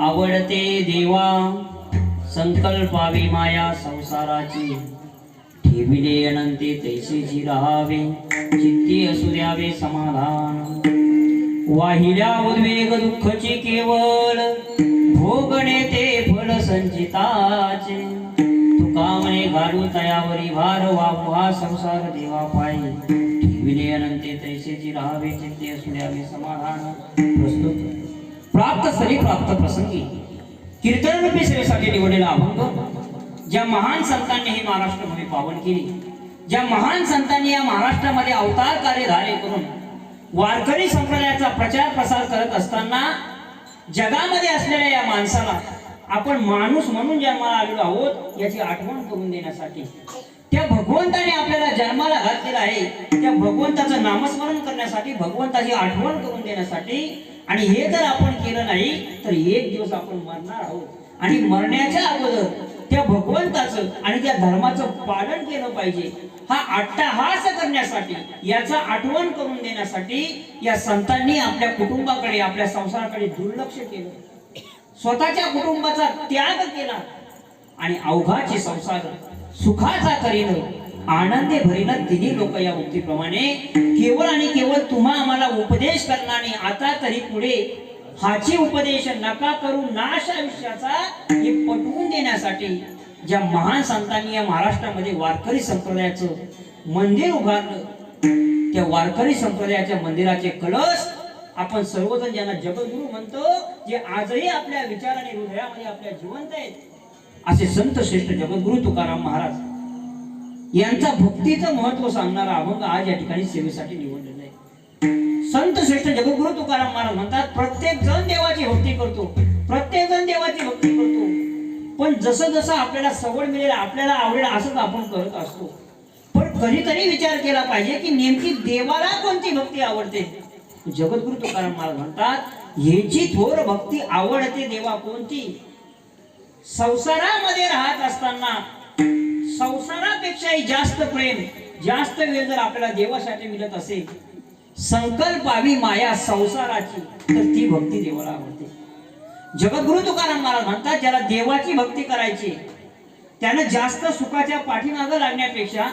आवडते देवा संकल्पावी माया संसाराची. ठेविले अनंते तैसेची राहावे चित्ती असू द्यावे समाधान. वाहिल्या उद्वेग दुःखची केवळ भोगणे ते फल संचिताचे. तुकामने घालू तयावरी भार वाहू हा संसार देवा पायी. ठेविले अनंते तैसेची राहावे चित्ती असू द्यावे समाधान. प्रस्तुत प्राप्त सरी प्राप्त प्रसंगी. कीर्तनरूपी सेवेसाठी निवडलेला अभंग ज्या महान संतांनी ही महाराष्ट्रभूमी पावन केली. ज्या महान संतांनी या महाराष्ट्रामध्ये अवतार कार्य धारे करून वारकरी संप्रदायाचा प्रचार प्रसार करत असताना जगामध्ये असलेल्या या माणसाला आपण माणूस म्हणून जन्माला आलेलो आहोत याची आठवण करून देण्यासाठी. त्या भगवंताने आपल्याला जन्माला घातलेला आहे त्या भगवंताचं नामस्मरण करण्यासाठी भगवंताची आठवण करून देण्यासाठी आणि हे जर आपण केलं नाही तर एक दिवस आपण मरणार आहोत. आणि मरण्याच्या अगोदर त्या भगवंताचं आणि त्या धर्माचं पालन केलं पाहिजे. हा अट्टहास करण्यासाठी याचा आठवण करून देण्यासाठी या संतांनी आपल्या कुटुंबाकडे आपल्या संसाराकडे दुर्लक्ष केलं. स्वतःच्या कुटुंबाचा त्याग केला. आणि अवघाचे संसार सुखाचा करीन आनंदे भरीन तिन्ही लोक या उक्तीप्रमाणे केवळ आणि केवळ तुम्हा आम्हाला उपदेश करणारे आता तरी पुढे हाची उपदेश नका करू नाश आयुष्याचा हे पटवून देण्यासाठी ज्या महान संतांनी या महाराष्ट्रामध्ये वारकरी संप्रदायाचं मंदिर उभारलं त्या वारकरी संप्रदायाच्या मंदिराचे कलश आपण सर्वजण ज्यांना जगद्गुरु म्हणतो जे आजही आपल्या विचार आणि हृदयामध्ये आपल्या जिवंत आहेत असे संत श्रेष्ठ जगद्गुरु तुकाराम महाराज यांचा भक्तीचं महत्त्व सांगणारा अभंग आज या ठिकाणी सेवेसाठी निवडलेला आहे. संत श्रेष्ठ जगद्गुरु तुकाराम महाराज म्हणतात प्रत्येक जण देवाची भक्ती करतो. प्रत्येक जण देवाची भक्ती करतो. पण जसं जसं आपल्याला सवड मिळेल आपल्याला आवडेल असंच आपण करत असतो. पण कधीतरी विचार केला पाहिजे की नेमकी देवाला कोणती भक्ती आवडते? जगद्गुरु तुकाराम महाराज म्हणतात याची थोर भक्ती आवडते देवा कोणती? संसारामध्ये राहत असताना संसारापेक्षाही जास्त प्रेम जास्त वेळ जर आपल्याला देवासाठी मिळत असेल संकल्पावी माया संसाराची तर ती भक्ती देवाला आवडते. जगद्गुरु तुकाराम महाराज म्हणतात ज्याला देवाची भक्ती करायची त्यानं जास्त सुखाच्या पाठीमागं लागण्यापेक्षा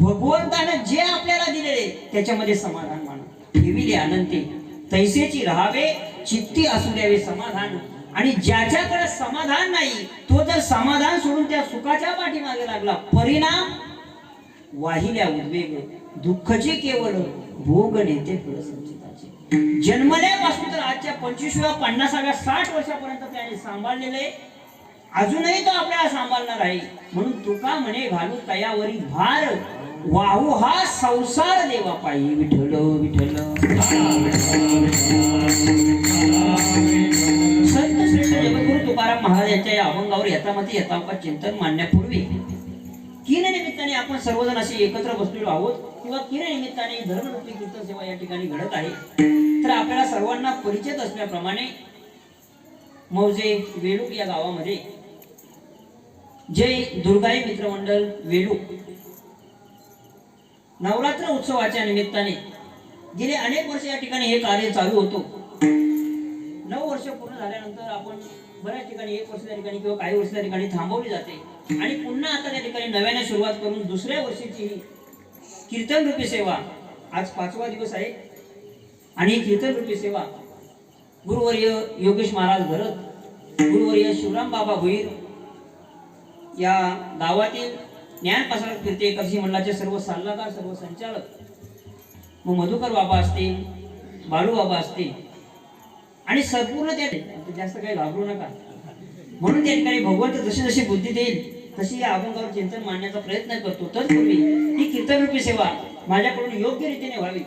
भगवंतानं जे आपल्याला दिलेले त्याच्यामध्ये समाधान माना ठेविले आनंदी तैसेची राहावे चित्ती असू द्यावे समाधान. आणि ज्याच्याकडे समाधान नाही तो जर समाधान सोडून त्या सुखाच्या पाठीमागे लागला परिणाम वाहिल्या उद्वेग दुःखचे केवळ भोग नेते फळसंचिताचे जन्मल्यापासून तर आजच्या पंचवीसव्या पन्नासाव्या साठ वर्षापर्यंत त्याने सांभाळलेले अजूनही तो आपल्याला सांभाळणार आहे. म्हणून तुका म्हणे घालू तयावरी भार वाहू हा संसार देवा पायी. विठल विठल श्री जगद्गुरु तुकाराम महाराज यांच्या या अभंगावर यथामती यथावका चिंतन मांडण्यापूर्वी किन निमित्ताने आपण सर्वजण असे एकत्र बसलेलो आहोत. किंवा किन निमित्ताने धर्मरूपी कीर्तन सेवा या ठिकाणी घडत आहे. तर आपल्याला सर्वांना परिचित असल्याप्रमाणे मौजे वेळूक या गावामध्ये जय दुर्गाई मित्रमंडळ वेळूक नवरात्र उत्सवाच्या निमित्ताने गेले अनेक वर्ष या ठिकाणी हे कार्य चालू होतो. वर्ष पूर्ण झाल्यानंतर आपण बऱ्याच ठिकाणी एक वर्ष त्या ठिकाणी किंवा काही वर्ष त्या ठिकाणी थांबवली जाते. आणि पुन्हा आता त्या ठिकाणी नव्याने सुरुवात करून दुसऱ्या वर्षीची ही कीर्तन रूपी सेवा आज पाचवा दिवस आहे. आणि ही कीर्तन रूपी सेवा गुरुवर्य योगेश महाराज भरत गुरुवर्य शिवराम बाबा भुईर या गावातील ज्ञान प्रसारक फिरते एकादशी मंडळाचे सर्व सल्लागार सर्व संचालक मग मधुकर बाबा असतील बालू बाबा असतील आणि संपूर्ण त्या जास्त काही घाबरू नका. म्हणून त्या ठिकाणी भगवंत जशी जशी बुद्धी देईल तशी या अभंगावर चिंतन मांडण्याचा प्रयत्न करतो. तत्पूर्वी ही कीर्तनरूपी सेवा माझ्याकडून योग्य रीतीने व्हावी.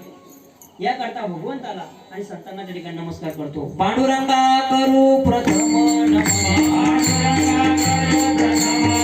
याकरता भगवंताला आणि संतांना त्या ठिकाणी नमस्कार करतो. पांडुरंगा करू प्रथम नमः.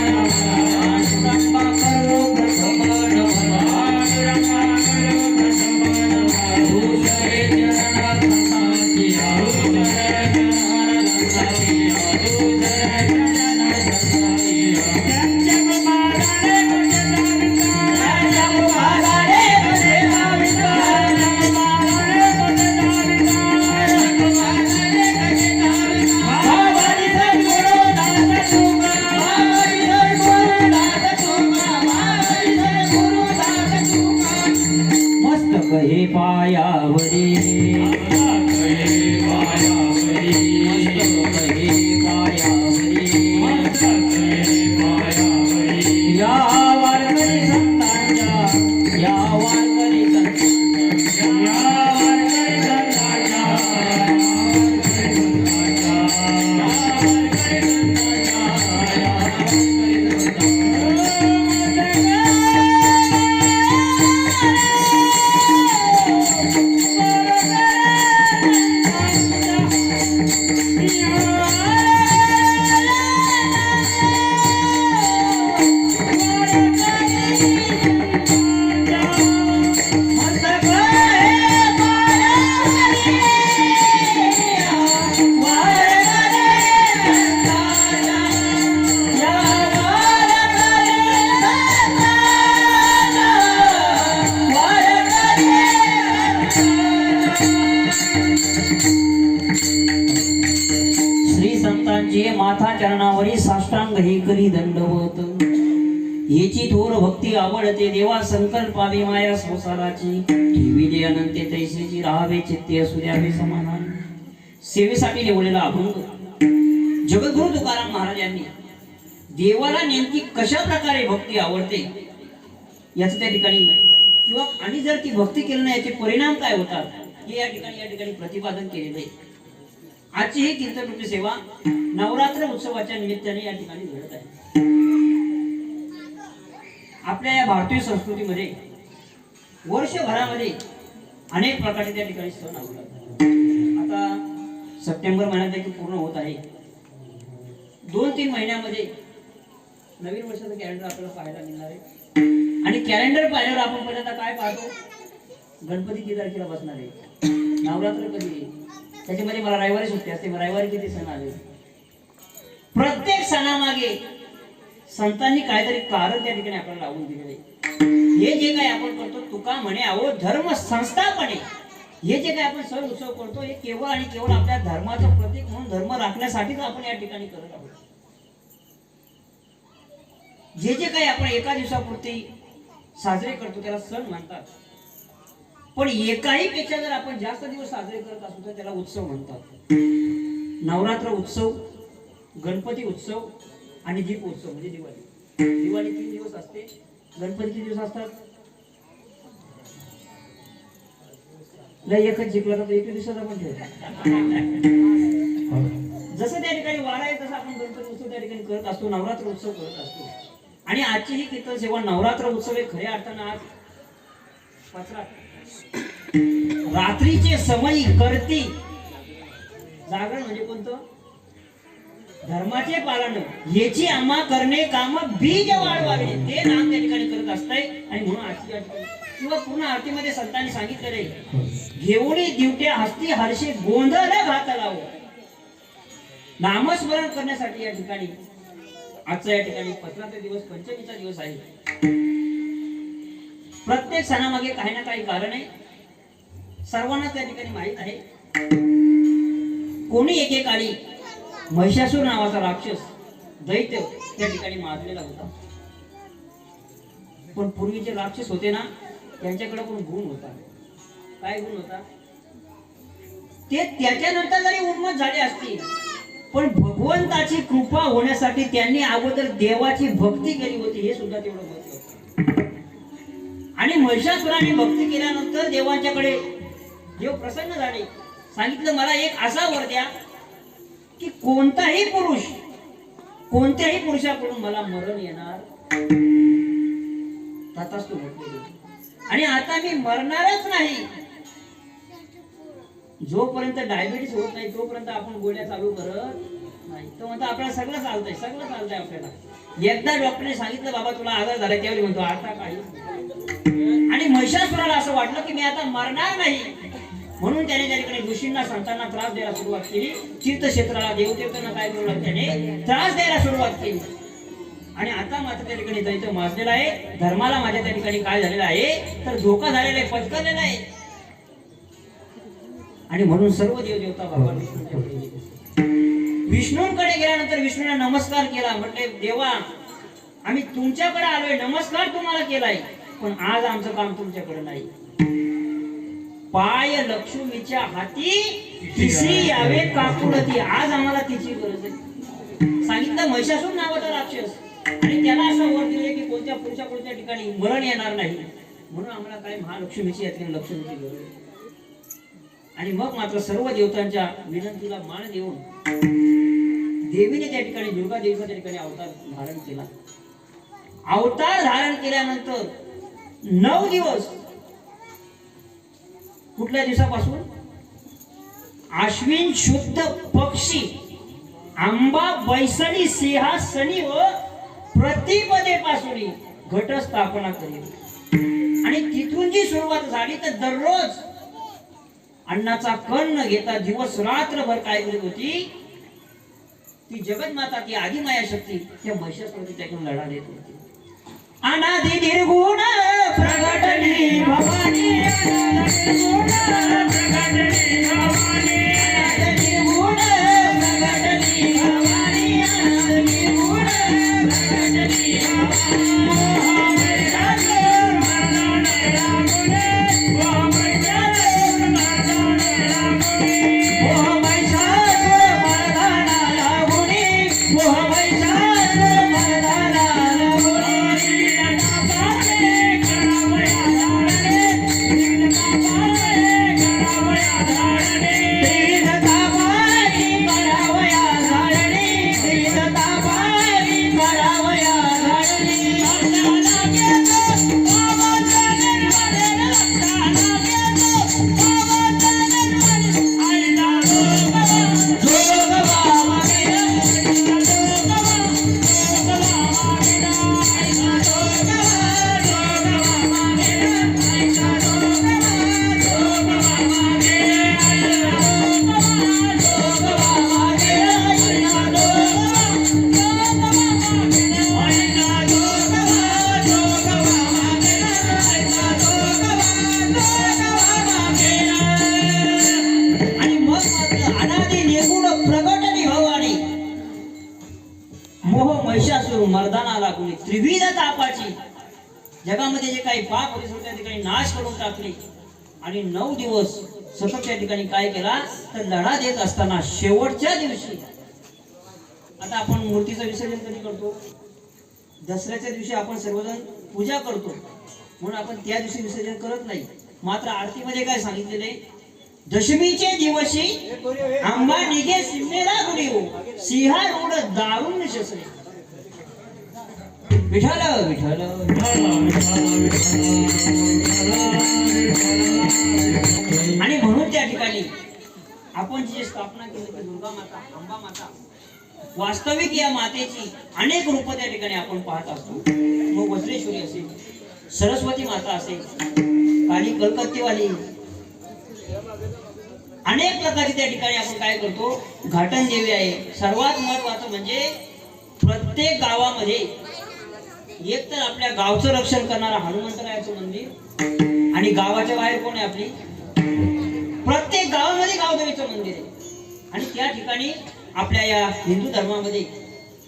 पायावरी. पायावरी. आवडते देवा संकल्पावे माया संसाराची. ठेविले अनंते तैसेची राहावे चित्ते असू द्यावे समाधान. सेवेसाठी निवडलेला अभंग जगद्गुरु तुकाराम महाराजांनी देवाला नेमकी कशा प्रकारे भक्ती आवडते याच त्या ठिकाणी किंवा आणि जर ती भक्ती केली नाही याचे परिणाम काय होतात हे या ठिकाणी या ठिकाणी प्रतिपादन केलेलं आहे. आजची ही कीर्तन सेवा नवरात्र उत्सवाच्या निमित्ताने या ठिकाणी घडत आहे. आपल्या या भारतीय संस्कृतीमध्ये वर्षभरामध्ये अनेक प्रकारचे त्या ठिकाणी सण आवडतात आता सप्टेंबर महिन्यात देखील पूर्ण होत आहे. दोन तीन महिन्यामध्ये नवीन वर्षाचं कॅलेंडर आपल्याला पाहायला मिळणार आहे. आणि कॅलेंडर पाहिल्यावर आपण पहिल्यांदा काय पाहतो? गणपती किती तारखेला बसणार आहे? नवरात्र कधी आहे? त्याच्यामध्ये मला रविवारी सुट्टी असते. मग रविवारी किती सण आले? प्रत्येक सणामागे संतांनी काहीतरी कारण त्या ठिकाणी आपल्याला लावून दिलेले. हे जे काही आपण करतो तुका म्हणे अहो धर्म संस्थापणे हे जे काही आपण सण उत्सव करतो हे केवळ आणि केवळ आपल्या धर्माचं प्रतीक म्हणून धर्म राखण्यासाठीच आपण या ठिकाणी करत आहोत. जे जे काही आपण एका दिवसापुरती साजरे करतो त्याला सण म्हणतात. पण एकाही पेक्षा जर आपण जास्त दिवस साजरे करत असू तर त्याला उत्सव म्हणतात. नवरात्र उत्सव गणपती उत्सव आणि दीप उत्सव म्हणजे दिवाळी. दिवाळी तीन दिवस असते. गणपती किती दिवस असतात. नाही एकच जिंकला तर एक दिवसाचा पण ठेवतो जसं त्या ठिकाणी वारा आहे तसं आपण गणपती उत्सव त्या ठिकाणी करत असतो नवरात्र उत्सव करत असतो. आणि आजची ही कीर्तन सेवा नवरात्र उत्सव हे खऱ्या अर्थानं आज पाचरा रात्रीचे समयी करती. जागरण म्हणजे कोणतं? धर्माचे पालन याची आम्हा करणे काम बीज वाढवावे. ते नाम त्या ठिकाणी करत असतंय. आणि म्हणून आरती किंवा पूर्ण आरतीमध्ये संतांनी सांगितलेले घेऊनी दिवट्या हस्ती हर्षे गोंधळ घात लावो. नामस्मरण करण्यासाठी या ठिकाणी आजचा या ठिकाणी पत्राचा दिवस पंचमीचा दिवस आहे. प्रत्येक सणामागे काही ना काही कारण आहे. सर्वांना त्या ठिकाणी माहीत आहे. कोणी एकेकाळी महिषासूर नावाचा राक्षस दैत्य त्या ठिकाणी मारलेला होता. पण पूर्वीचे राक्षस होते ना त्यांच्याकडे पण गुण होता. काय गुण होता? ते त्याच्यानंतर जरी उन्मत झाले असतील पण भगवंताची कृपा होण्यासाठी त्यांनी अगोदर देवाची भक्ती केली होती हे सुद्धा तेवढं महत्त्व आणि महिषासुराने भक्ती केल्यानंतर देवांच्याकडे देव प्रसन्न झाले. सांगितलं मला एक असा वर द्या की कोणताही पुरुष कोणत्याही पुरुषाकडून मला मरण येणार? आताच तू आणि आता मी मरणारच नाही. जोपर्यंत डायबिटीस होत नाही तोपर्यंत आपण गोळ्या चालू करत नाही. तो म्हणतो आपल्याला सगळं चालतंय सगळं चालतंय आपल्याला. एकदा डॉक्टरने सांगितलं बाबा तुला आजार झाला. त्यावेळी म्हणतो आता काही आणि महिषासुराला असं वाटलं की मी आता मरणार नाही. म्हणून त्याने त्या ठिकाणी ऋषींना संतांना त्रास द्यायला सुरुवात केली. तीर्थक्षेत्राला देवदेवतांना काय करू त्याने? त्रास द्यायला सुरुवात केली. आणि आता मात्र त्या ठिकाणी दैत्य माजलेला आहे. धर्माला माझ्या त्या ठिकाणी काय झालेला आहे? तर धोका झालेला आहे पत्करलेला आहे. आणि म्हणून सर्व देव देवता भगवान विष्णूंकडे गेल्यानंतर विष्णूने नमस्कार केला. म्हटले देवा आम्ही तुमच्याकडे आलोय. नमस्कार तुम्हाला केलाय. पण आज आमचं काम तुमच्याकडे नाही. पाय लक्ष्मीच्या हाती तिसरी यावे काकुळती आज आम्हाला तिची गरज आहे. सांगितलं महिषासूर नावाचा राक्षस. आणि त्याला असं वर दिले की कोणत्या पुढच्या कोणत्या ठिकाणी मरण येणार नाही. म्हणून आम्हाला काय महालक्ष्मीची यातली लक्ष्मीची गरज आहे. आणि मग मात्र सर्व देवतांच्या विनंतीला मान देऊन देवीने त्या ठिकाणी दुर्गा देवीचा त्या ठिकाणी अवतार धारण केला. अवतार धारण केल्यानंतर नऊ दिवस कुठल्या दिवसापासून? आश्विन शुद्ध पक्षी आंबा बैसणी सिंहा सनी व प्रतिपदेपासून पासून घटस्थापना करेल आणि तिथून जी सुरुवात झाली तर दररोज अन्नाचा कण न घेता दिवस रात्रभर काय करीत होती? ती जगन्माता ती आदिमाया शक्ती त्या महिषासुराची त्याकडून लढा देत होती. अनादि निर्गुण प्रगटली भवानी अनादि निर्गुण प्रगटली ठिकाणी काय केला? तर लढा देत असताना शेवटच्या दिवशी आता आपण मूर्तीचं विसर्जन कधी करतो? दसऱ्याच्या दिवशी आपण सर्वजण पूजा करतो. म्हणून आपण त्या दिवशी विसर्जन करत नाही. मात्र आरतीमध्ये काय सांगितलेले दशमीचे दिवशी आंबा निघे सिंहेला गुढी हो सिंहा रूढ दारुण शस्त्रे विठाल विठाल आणि म्हणून त्या ठिकाणी आपण जी स्थापना केली ती दुर्गा माता अंबा माता वास्तविक या मातेची अनेक रूप त्या ठिकाणी आपण पाहत असतो. मग वज्रेश्वरी असेल सरस्वती माता असेल काली कलकत्तेवाली अनेक प्रकारची त्या ठिकाणी आपण काय करतो? घाटन देवी आहे. सर्वात महत्वाचं म्हणजे प्रत्येक गावामध्ये एक तर आपल्या गावचं रक्षण करणारा हनुमंतरायाचं मंदिर आणि गावाच्या बाहेर कोण आहे आपली? प्रत्येक गावामध्ये गावदेवीचं मंदिर आहे. आणि त्या ठिकाणी आपल्या या हिंदू धर्मामध्ये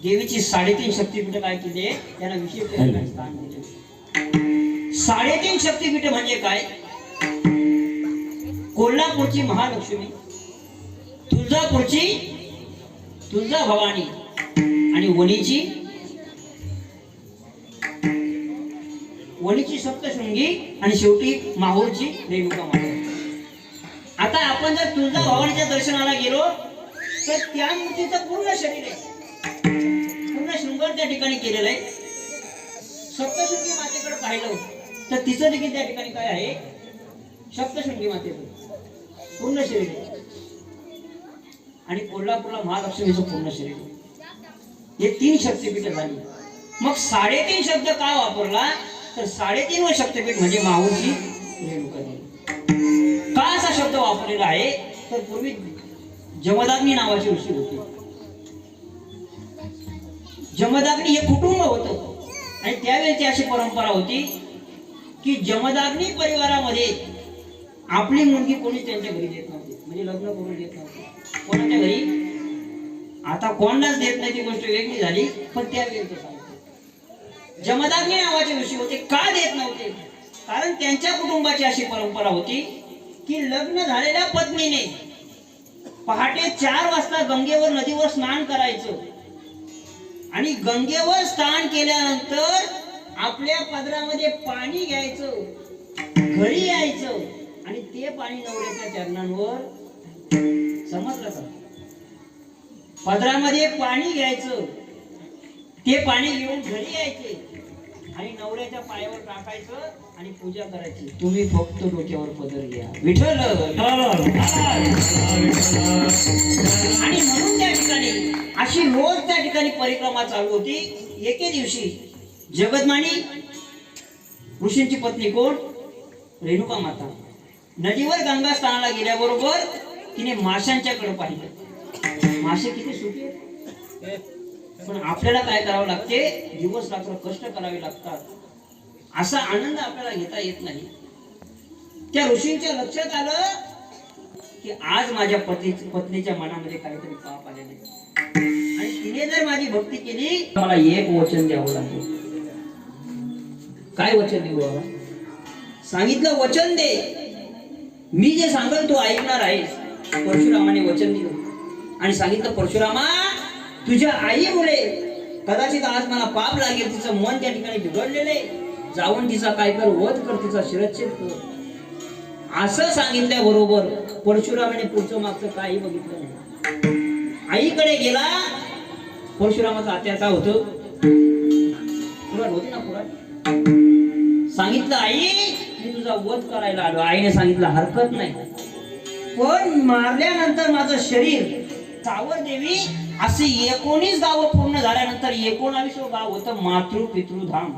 देवीची साडेतीन शक्तीपीठ काय केली त्यांना विशेष स्थान दिले साडेतीन शक्तीपीठ म्हणजे काय? कोल्हापूरची महालक्ष्मी तुळजापूरची तुळजा भवानी आणि वणीची वणीची सप्तशृंगी आणि शेवटी माहूरची देविका माता. आता आपण जर तुळजा भवानीच्या दर्शनाला गेलो तर त्या मूर्तीचं पूर्ण शरीर आहे. पूर्ण शृंगार त्या ठिकाणी केलेलं आहे. सप्तशृंगी मातेकडे पाहिलं तर तिचं देखील त्या ठिकाणी काय आहे? सप्तशृंगी मातेचं पूर्ण शरीर आहे. आणि कोल्हापूरला महालक्ष्मीचं पूर्ण शरीर हे तीन शक्तीपीठ झाली. मग साडेतीन शब्द का वापरला? तर साडेतीन व शक्तपीठ म्हणजे माहूरची रेणुका देवी का असा शब्द वापरलेला आहे? तर पूर्वी जमदाग्नी नावाची ऋषी होती. जमदाग्नी हे कुटुंब होतं. आणि त्यावेळेची अशी परंपरा होती की जमदाग्नी परिवारामध्ये आपली मुलगी कोणीच त्यांच्या घरी देत नव्हती. म्हणजे लग्न करून देत नव्हती. कोणाच्या घरी? आता कोणालाच देत नाही ती गोष्ट वेगळी झाली पण त्यावेळेस जमदाग्नी नावाचे ऋषी होते का देत नव्हते? कारण त्यांच्या कुटुंबाची अशी परंपरा होती की लग्न झालेल्या पत्नीने पहाटे चार वाजता गंगेवर नदीवर स्नान करायचं. आणि गंगेवर स्नान केल्यानंतर आपल्या पदरामध्ये पाणी घ्यायचं घरी यायचं आणि ते पाणी नवऱ्याच्या चरणांवर समजलं का? पदरामध्ये पाणी घ्यायचं. ते पाणी घेऊन घरी यायचे. आणि नवऱ्याच्या पायावर टाकायचं आणि पूजा करायची. तुम्ही फक्त डोक्यावर पदर घ्या. विठल आणि म्हणून त्या ठिकाणी अशी रोज त्या ठिकाणी परिक्रमा चालू होती. एके दिवशी जगदमानी ऋषींची पत्नी कोण? रेणुका माता. नदीवर गंगा स्थानाला गेल्याबरोबर तिने माशांच्याकडे पाहिलं. मासे किती सुखी आहेत. पण आपल्याला काय करावं लागते? दिवस रात्र कष्ट करावे लागतात. असा आनंद आपल्याला घेता येत नाही. त्या ऋषींच्या लक्षात आलं की आज माझ्या पती पत्नीच्या मनामध्ये काहीतरी पाप आलेले आणि तिने जर माझी भक्ती केली मला एक वचन द्यावं लागेल. काय वचन देऊ बाबा सांगितलं वचन दे. मी जे सांगल तू ऐकणार आहेस. परशुरामाने वचन दिलं. आणि सांगितलं परशुरामा तुझ्या आईमुळे कदाचित आज मला पाप लागेल तिचं मन त्या ठिकाणी बिघडलेले जाऊन तिचा काय कर वध कर तिचा शिरच्छेद कर. असं सांगितल्या बरोबर परशुरामाने पुढचं मागचं काही बघितलं नाही. आईकडे गेला परशुरामाचा अत्याचार होतो. पुराण होते ना पुराण? सांगितलं आई मी तुझा वध करायला आलो. आईने सांगितलं हरकत नाही. पण मारल्यानंतर माझं शरीर सावर देवी असे एकोणीस गावं पूर्ण झाल्यानंतर एकोणावीस गाव होतं मातृ पितृधाम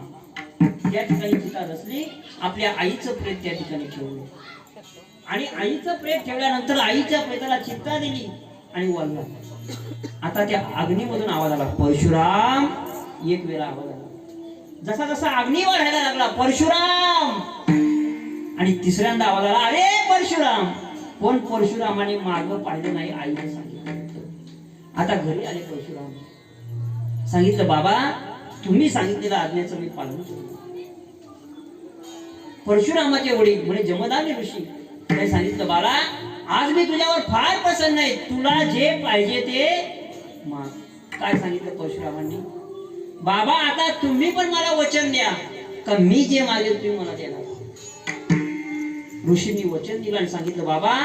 त्या ठिकाणी चिता रचली आपल्या आईचं प्रेत त्या ठिकाणी ठेवलं. आणि आईचं प्रेत ठेवल्यानंतर आईच्या प्रेताला चित्ता दिली आणि वळला आता त्या अग्नीमधून आवाज आला परशुराम! एक वेळा आवाज आला. जसा जसा अग्नी वाढायला लागला परशुराम! आणि तिसऱ्यांदा आवाज आला अरे परशुराम! कोण परशुरामाने मार्ग पाहिलं नाही आईने सांगितलं आता घरी आले परशुराम सांगितलं बाबा तुम्ही सांगितलेलं आज्ञेचं मी पालन करू. परशुरामाचे वडील म्हणजे जमदाने ऋषी. त्याने सांगितलं बाळा आज मी तुझ्यावर फार प्रसन्न आहे. तुला जे पाहिजे ते माग. काय सांगितलं परशुरामांनी? बाबा आता तुम्ही पण मला वचन द्या. का मी जे मागेल तुम्ही मला देणार. ऋषींनी वचन दिलं आणि सांगितलं बाबा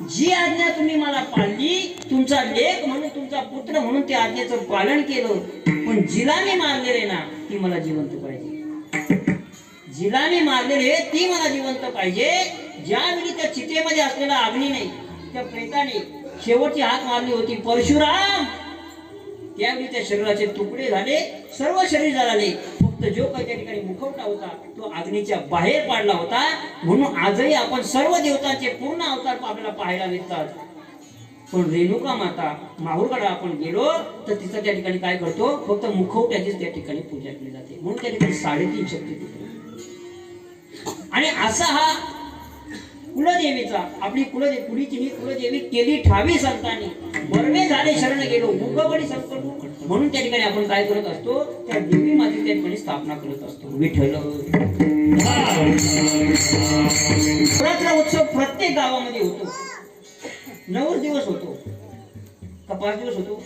जी आज्ञा तुम्ही मला पाळली तुमचा लेख म्हणून तुमचा पुत्र म्हणून त्या आज्ञेचं पालन केलं. पण जिला मी मारलेले ना ती मला जिवंत पाहिजे. जिला मी मारलेले ती मला जिवंत पाहिजे. ज्यावेळी त्या चितेमध्ये असलेला अग्नी त्या प्रेताने शेवटची हात मारली होती परशुराम! त्यावेळी त्या शरीराचे तुकडे झाले सर्व शरीर झाले फक्त जो काही त्या ठिकाणी मुखवटा होता तो अग्नीच्या बाहेर पाडला होता. म्हणून आजही आपण सर्व देवतांचे पूर्ण अवतार आपल्याला पाहायला मिळतात. पण रेणुका माता माहूरकडे आपण गेलो तर तिचा त्या ठिकाणी काय करतो? फक्त मुखवट्याचीच त्या ठिकाणी पूजा केली जाते. म्हणून त्या ठिकाणी साडेतीन शक्ती आणि असा हा कुलदेवीचा. आपली कुलदेवी कुलीची ही कुलदेवी केली ठावी संतांनी. बर्वे झाले शरण गेलो. मुखबडी संकट म्हणून त्या ठिकाणी आपण काय करत असतो? त्या देवी माती त्या ठिकाणी स्थापना करत असतो. विठ्ठल. नवरात्र उत्सव प्रत्येक गावामध्ये होतो. नऊ दिवस होतो. का पाच दिवस होतो?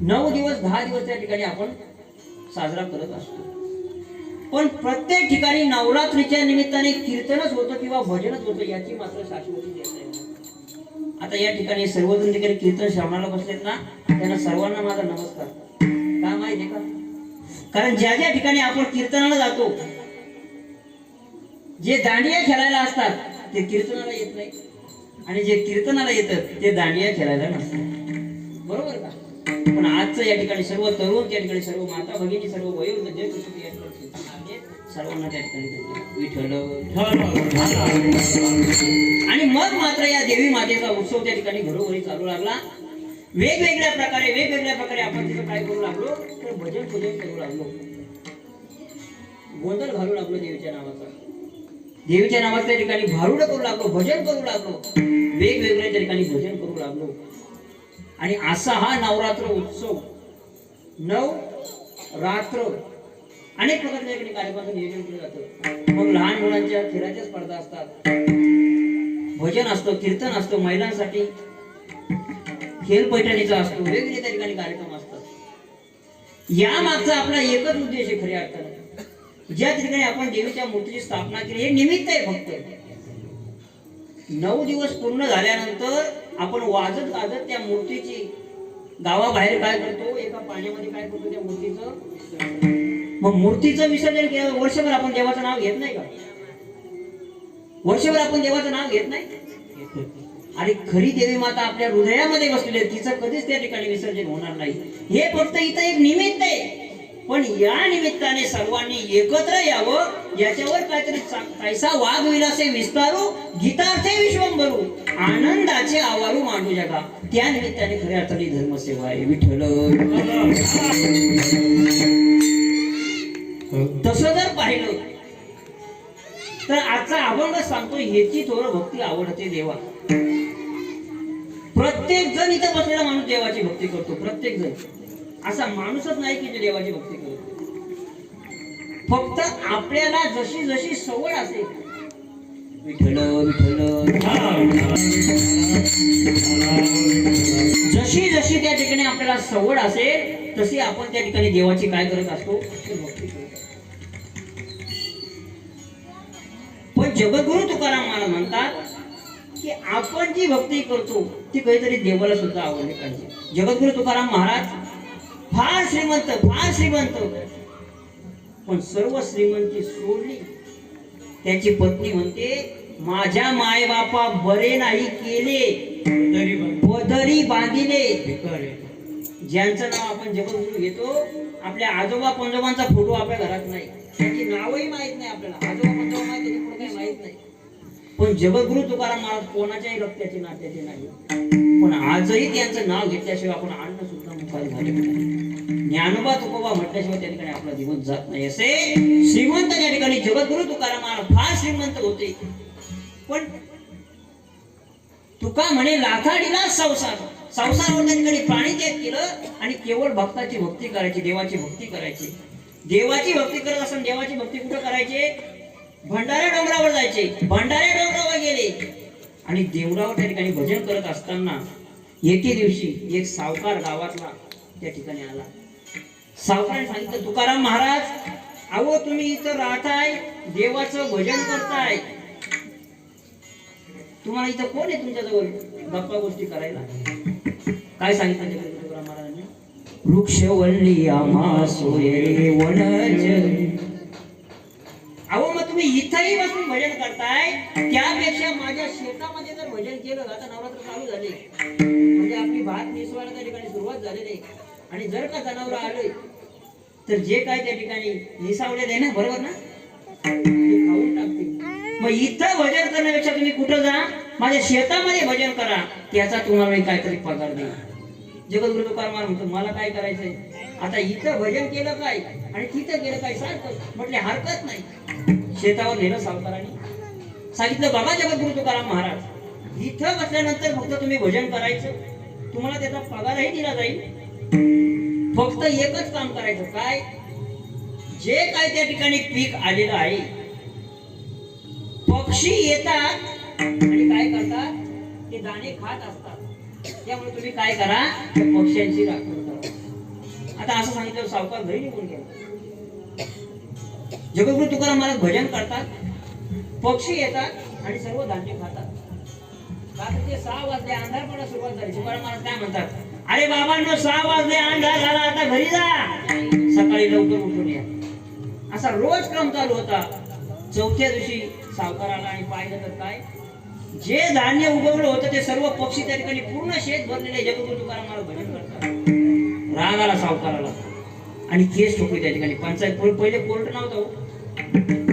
नऊ दिवस दहा दिवस त्या ठिकाणी आपण साजरा करत असतो. पण प्रत्येक ठिकाणी नवरात्रीच्या निमित्ताने कीर्तनच होतं किंवा भजनच होतं याची मात्र शाश्वती देत नाही. आता या ठिकाणी सर्वजण ठिकाणी कीर्तन श्रवणाला बसलेत ना त्यांना सर्वांना माझा नमस्कार. का माहिती का? कारण ज्या ज्या ठिकाणी आपण कीर्तनाला जातो जे दांडिया खेळायला असतात ते कीर्तनाला येत नाही. आणि जे कीर्तनाला येतं ते दांडिया खेळायला नसतात बरोबर का? पण आजचं या ठिकाणी सर्व तरुण त्या ठिकाणी सर्व माता भगिनी सर्व वयोवृद्ध जे या ठिकाणी सर्वांना त्या ठिकाणी विठ्ठल आणि मग मात्र या देवी मातेचा उत्सव त्या ठिकाणी घरोघरी चालू लागला. वेगवेगळ्या प्रकारे वेगवेगळ्या प्रकारे आपण तिथं काय करू लागलो? तर भजन पूजन करू लागलो. गोंधळ घालू लागलो देवीच्या नावाचा. देवीच्या नावाचं त्या ठिकाणी भारुड करू लागलो भजन करू लागलो. वेगवेगळ्या त्या ठिकाणी भजन करू लागलो. आणि असा हा नवरात्र उत्सव नऊ रात्र अनेक प्रकारच्या ठिकाणी कार्यक्रमाचं नियोजन केलं जातं. मग लहान मुलांच्या खेळाच्या स्पर्धा असतात. भजन असतं कीर्तन असतं महिलांसाठी खेळ पैठणीचा असतो वेगवेगळे त्या ठिकाणी कार्यक्रम असतात. या मागचा आपला एकच उद्देश आहे खऱ्या अर्थानं. ज्या ठिकाणी आपण देवीच्या मूर्तीची स्थापना केली हे निमित्त आहे फक्त. नऊ दिवस पूर्ण झाल्यानंतर आपण वाजत गाजत त्या मूर्तीची गावाबाहेर काय करतो एका पाण्यामध्ये काय करतो त्या मूर्तीचं मग मूर्तीचं विसर्जन केलं वर्षभर आपण देवाचं नाव घेत नाही का? वर्षभर आपण देवाचं नाव घेत नाही? आणि खरी देवी माता आपल्या हृदयामध्ये बसलेली आहे. तिचं कधीच त्या ठिकाणी विसर्जन होणार नाही. हे फक्त इथं एक निमित्त आहे. पण या निमित्ताने सर्वांनी एकत्र यावं. याच्यावर काहीतरी पैसा वाघ विलासे विस्तारू गीतार्थे विश्वंभरू आनंदाचे आवारू मांडू जगा. त्या निमित्ताने खऱ्या अर्थाने धर्मसेवा आहे. विठ्ठल. तसं जर पाहिलं तर आजचा आवड सांगतो ह्याची थोडं भक्ती आवडते देवा प्रत्येक जण इथं बसलेला माणूस देवाची भक्ती करतो प्रत्येक जण. असा माणूसच नाही की जे देवाची भक्ती करतो फक्त आपल्याला जशी जशी सवय असेल विठ्ठल विठ्ठल जशी जशी त्या ठिकाणी आपल्याला सवड असेल तशी आपण त्या ठिकाणी देवाची काय करत असतो भक्ती करतो जगद्गुरु तुकाराम महाराज म्हणतात की आपण जी भक्ती करतो ती काहीतरी देवाला सुद्धा आवडली पाहिजे. जगद्गुरु तुकाराम महाराज फार श्रीमंत फार श्रीमंत. पण सर्व श्रीमंती सोडली. त्याची पत्नी म्हणते माझ्या मायबापा बरे नाही केले पदरी बांधिले. ज्यांचं नाव आपण जपत घेतो आपल्या आजोबा पंजोबांचा फोटो आपल्या घरात नाही. त्यांची नावही माहीत नाही आपल्याला. आजोबा पंजोबा माहीत पुढे काही माहीत नाही. पण जगद्गुरु तुकाराम महाराज कोणाच्याही रक्ताचे नात्याचे नाही. पण आजही त्यांचं नाव घेतल्याशिवाय आपण अन्न सुद्धा मुखारी झाले ज्ञानोबा तुकोबा म्हटल्याशिवाय त्या ठिकाणी आपला दिवस जात नाही. असे श्रीमंत त्या ठिकाणी जगद्गुरु तुकाराम महाराज फार श्रीमंत होते. पण तुका म्हणे लाथाडीला संसार. संसार त्या ठिकाणी प्राणी त्याग केलं आणि केवळ भक्ताची भक्ती करायची देवाची भक्ती करायची. देवाची भक्ती करत असताना देवाची भक्ती कुठं करायची? भंडारा डोंगरावर जायचे. भंडारे डोंगरावर गेले. आणि देवरावर त्या ठिकाणी भजन करत असताना एके दिवशी एक सावकार गावातला त्या ठिकाणी आला. सावकाराने सांगितलं तुकाराम महाराज अहो तुम्ही इथं राहताय देवाचं भजन करताय. तुम्हाला इथं कोण आहे तुमच्याजवळ? गप्पा गोष्टी करायला काय सांगितलं तुकाराम महाराजांनी? आम्हा सोये वनज. अहो मग तुम्ही इथंही बसून भजन करताय? त्यापेक्षा माझ्या शेतामध्ये जर भजन केलं आता नवरात्र चालू झाले. म्हणजे आपली भात निसवायला त्या ठिकाणी सुरुवात झालेली आणि जर का जनावर आले तर जे काय त्या ठिकाणी निसावलेलं आहे ना बरोबर ना? खाऊन टाकतील. मग इथं भजन करण्यापेक्षा तुम्ही कुठं जा? माझ्या शेतामध्ये भजन करा त्याचा तुम्हाला मी काहीतरी पगार देईल जगद्गुरु तुकाराम म्हणतो मला काय करायचंय? आता इथं भजन केलं काय? आणि तिथं गेलं काय? सारखं म्हटले हरकत नाही. शेतावर नेलं सावकाराने. सांगितलं बाबा जगद्गुरु तुकाराम महाराज इथं बसल्यानंतर फक्त तुम्ही भजन करायचं. तुम्हाला त्याचा पगारही दिला जाईल. फक्त एकच काम करायचं काय? जे काय त्या ठिकाणी पीक आलेलं आहे पक्षी येतात आणि काय करतात? ते दाणे खात असतात. त्यामुळे तुम्ही काय करा? पक्ष्यांची राखण करा. आता असं सांगितलं सावकार घरी निघून गेला. जगगुरु तुकाराम महाराज भजन करतात पक्षी येतात आणि सर्व धान्य खातात. रात्रीचे सहा वाजले अंधार पडा सुरुवात झाली. तुकाराम महाराज काय म्हणतात? अरे बाबांनो सहा वाजले अंधार झाला आता घरी जा. सकाळी लवकर उठून या. असा रोज क्रम चालू होता. चौथ्या दिवशी सावकार आला आणि पाहिलं तर काय? जे धान्य उगवलं होतं ते सर्व पक्षी त्या ठिकाणी पूर्ण शेत भरलेले जगद्गुरु तुकारामाला भजन करतात रागाला सावकाराला आणि केस ठोकली त्या ठिकाणी. पंचायत पहिले कोर्ट नव्हतं हो.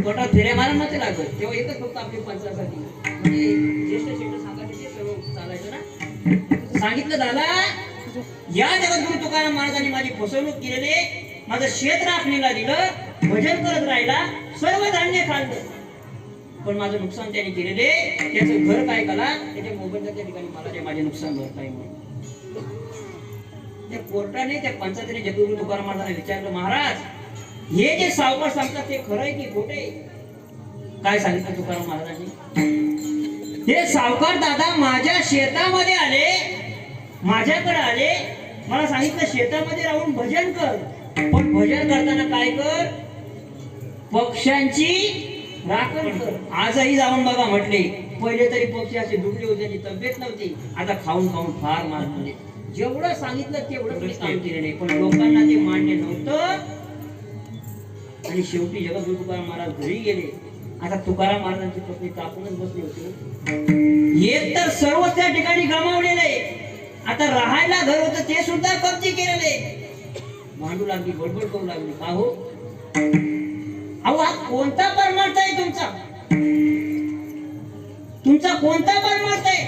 कोर्टात फेऱ्या मारा नव्हते लागत तेव्हा एकच फक्त आपली पंचायतसाठी म्हणजे ज्येष्ठ शेठ सांगायचे ते सर्व चालायचं ना. सांगितलं दादा या जगद्गुरु तुकाराम महाराजांनी माझी फसवणूक केलेली माझं शेत राखणीला दिलं. भजन करत राहिला. सर्व धान्य खाल्लं पण माझं नुकसान त्याने केलेले त्याचं घर काय कला त्याच्या मोबाईलच्या त्या ठिकाणी मला ते माझे नुकसान भरपाई म्हणून. त्या कोर्टाने त्या पंचायतीने जगद्गुरु तुकाराम महाराजांना विचारलं महाराज हे जे सावकार सांगतात ते खरं आहे की खोटे काय सांगितलं तुकाराम महाराजांनी? हे सावकार दादा माझ्या शेतामध्ये आले माझ्याकडे आले. मला सांगितलं शेतामध्ये राहून भजन कर. पण भजन करताना काय कर? पक्ष्यांची आजही जाऊन बघा म्हटले पहिले तरी पक्षी असे दुबळे होते त्यांची तब्येत नव्हती. आता खाऊन खाऊन फार मारले जेवढं सांगितलं तेवढं काम केले नाही. पण लोकांना ते मान्य नव्हतं. आणि शेवटी जगद्गुरु तुकाराम महाराज घरी गेले. आता तुकाराम महाराजांची पत्नी कापूनच बसली होती. एक तर सर्व त्या ठिकाणी गमावलेलं आता राहायला घर होतं ते सुद्धा कब्जे केलेले भांडू लागली बडबड करू लागली. का हो? अहो हा कोणता परमार्थ आहे तुमचा? तुमचा कोणता परमार्थ आहे?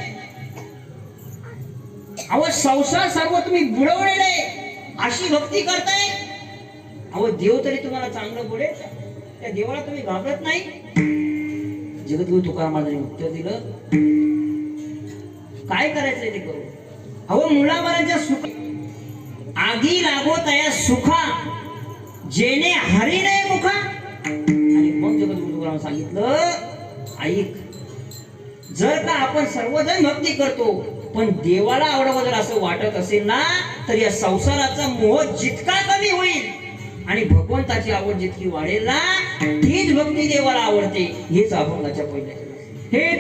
अहो संसार सर्व तुम्ही बुडवलेले आहे. अशी भक्ती करताय? अहो देव तरी तुम्हाला चांगलं बोलेल त्या देवाला तुम्ही घाबरत नाही. जगद्गुरु तुकाराम महाराजांनी उत्तर दिलं काय करायचंय ते करू अहो मुलाबाळांच्या सुख आगी लागो तया सुखा जेणे हरिणे नाही मुखा. आणि मग जगद्गुरु सांगितलं ऐक जर का आपण सर्वजण भक्ती करतो पण देवाला आवडावं जर असं वाटत असेल ना तर या संसाराचा मोह जितका कमी होईल आणि भगवंताची आवड जितकी वाढेल ना तीच भक्ती देवाला आवडते. हेच अभंगाच्या पहिल्या हे